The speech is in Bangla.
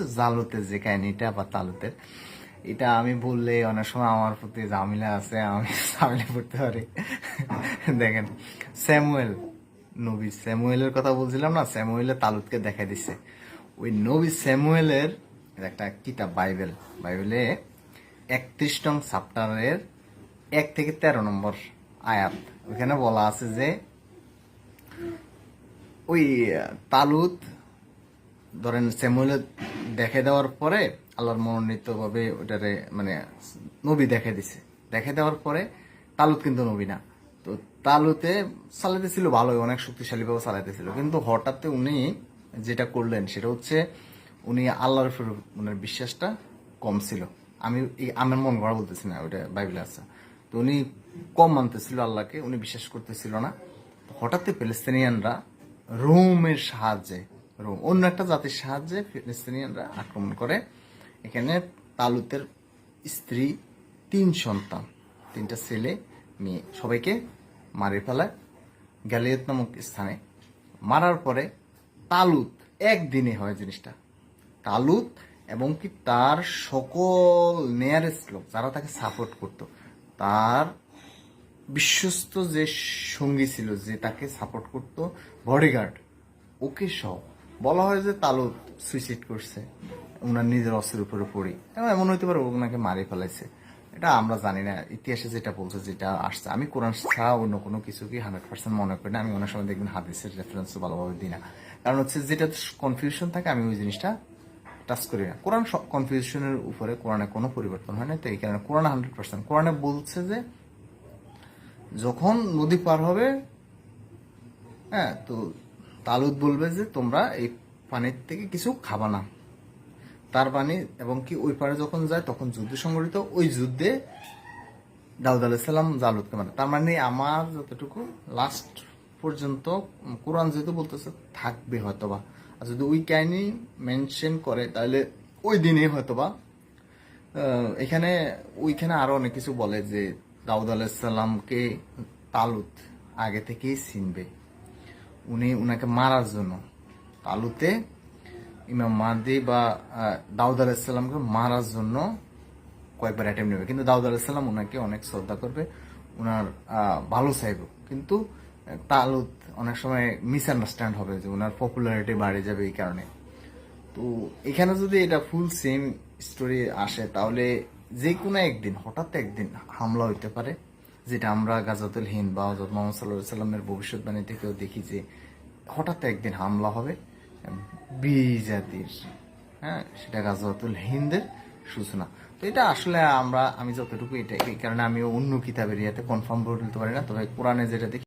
হচ্ছে জালুতের যে কাহিনীটা বা তালুতের এটা আমি বললে অনেক সময় আমার প্রতি জামিলা আছে, আমি জামিলা পড়তে পারি। দেখেন, স্যামুয়েল নবী, স্যামুয়েলের কথা বলছিলাম না স্যামুয়েলের তালুতকে দেখা দিছে। ওই নবী স্যামুয়েলের একটা কিতাব, বাইবেল। বাইবেলে একত্রিশ নং চ্যাপ্টারের এক থেকে তেরো নম্বর আয়াত ওখানে বলা আছে যে ওই তালুত ধরেন স্যামুয়েলে দেখে দেওয়ার পরে আল্লাহর মনোনীত ভাবে ওটারে মানে নবী দেখে দিছে। দেখে দেওয়ার পরে তালুত কিন্তু নবী না। তো তালুতে চালাইতেছিল ভালোই, অনেক শক্তিশালী ভাবে চালাইতেছিল কিন্তু হঠাৎ উনি যেটা করলেন সেটা হচ্ছে উনি আল্লাহর মানে বিশ্বাসটা কম ছিল। আমি আমার মন গড়া বলতেছি না, ওইটা বাইবেলে আছে। তো উনি কম মানতেছিল আল্লাহকে, উনি বিশ্বাস করতেছিল না। হঠাৎ প্যালেস্তিনিয়ানরা রোমের সাহায্যে রোম অন্য একটা জাতির সাহায্যে ফিলিস্তিনিয়ানরা আক্রমণ করে। এখানে তালুতের স্ত্রী, তিন সন্তান, তিনটা ছেলে মেয়ে সবাইকে মারি ফেলায় গ্যালিয়ত নামক স্থানে। মারার পরে তালুত একদিনে হয় জিনিসটা। তালুত এবং কি তার সকল নেয়ারেস্ট লোক যারা তাকে সাপোর্ট করতো, তার বিশ্বস্ত যে সঙ্গী ছিল যে তাকে সাপোর্ট করত বডিগার্ড ওকে সহ বলা হয় যে তালুত সুইসাইড করছে। ওনার নিজের অস্ত্রের উপরে পড়ি। এমন হইতে পারে ওনাকে মারি ফেলাইছে? এটা আমরা জানি না। ইতিহাসে যেটা বলছে, যেটা আসছে। আমি কোরআন ছাড়া অন্য কোনো কিছু কি হান্ড্রেড পার্সেন্ট মনে করি না। আমি অনেক সময় দেখবেন হাদিসের রেফারেন্স ভালোভাবে দিই না। কারণ হচ্ছে যেটা কনফিউশন থাকে, আমি ওই জিনিসটা টাচ করি না। কোরআন কনফিউশনের উপরে কোরআনে কোনো পরিবর্তন হয় না তো এই কারণে কোরআন হান্ড্রেড পার্সেন্ট কোরআনে বলছে যে যখন নদী পার হবে হ্যাঁ তো তালুদ বলবে যে তোমরা এই পানির থেকে কিছু খাবা না। তার পানি এবং কি ওই পারে যখন যায়, তখন যুদ্ধ সংগঠিত ওই যুদ্ধে দাউদ আলাইসাল্লাম জালুদকে মানে তার মানে আমার যতটুকু লাস্ট পর্যন্ত কোরআন যেহেতু বলতেছে, থাকবে হয়তোবা। আর যদি ওই কাহিনী মেনশন করে, তাহলে ওই দিনে হয়তোবা এখানে, ওইখানে আরও অনেক কিছু বলে যে দাউদ আলাইসাল্লামকে তালুত আগে থেকেই চিনবে। উনি উনাকে মারার জন্য। তালুতে ইমাম মাদি বা দাউদ আলাইসাল্লামকে মারার জন্য কয়েকবার অ্যাটেম্প নেবে। কিন্তু দাউদ আলাইসাল্লাম ওনাকে অনেক শ্রদ্ধা করবে। ওনার ভালো চাইব কিন্তু তালুত অনেক সময় মিসআন্ডারস্ট্যান্ড হবে যে ওনার পপুলারিটি বাড়ে যাবে এই কারণে। তো এখানে যদি এটা ফুল সেম স্টোরি আসে, তাহলে যে কোনো একদিন, হঠাৎ একদিন হামলা হইতে পারে। যেটা আমরা গাজাতুল হিন্দ বা হজরত মোহাম্মদ সাল্লাহ সাল্লামের ভবিষ্যৎবাণী থেকেও দেখি যে হঠাৎ একদিন হামলা হবে বি জাতির হ্যাঁ সেটা গাজাতুল হিন্দের সূচনা। তো এটা আসলে আমরা, আমি যতটুকু এটা, এই কারণে আমি অন্য কিতাবের ইয়াতে কনফার্ম করে বলতে পারি না, তবে কোরআনে যেটা দেখি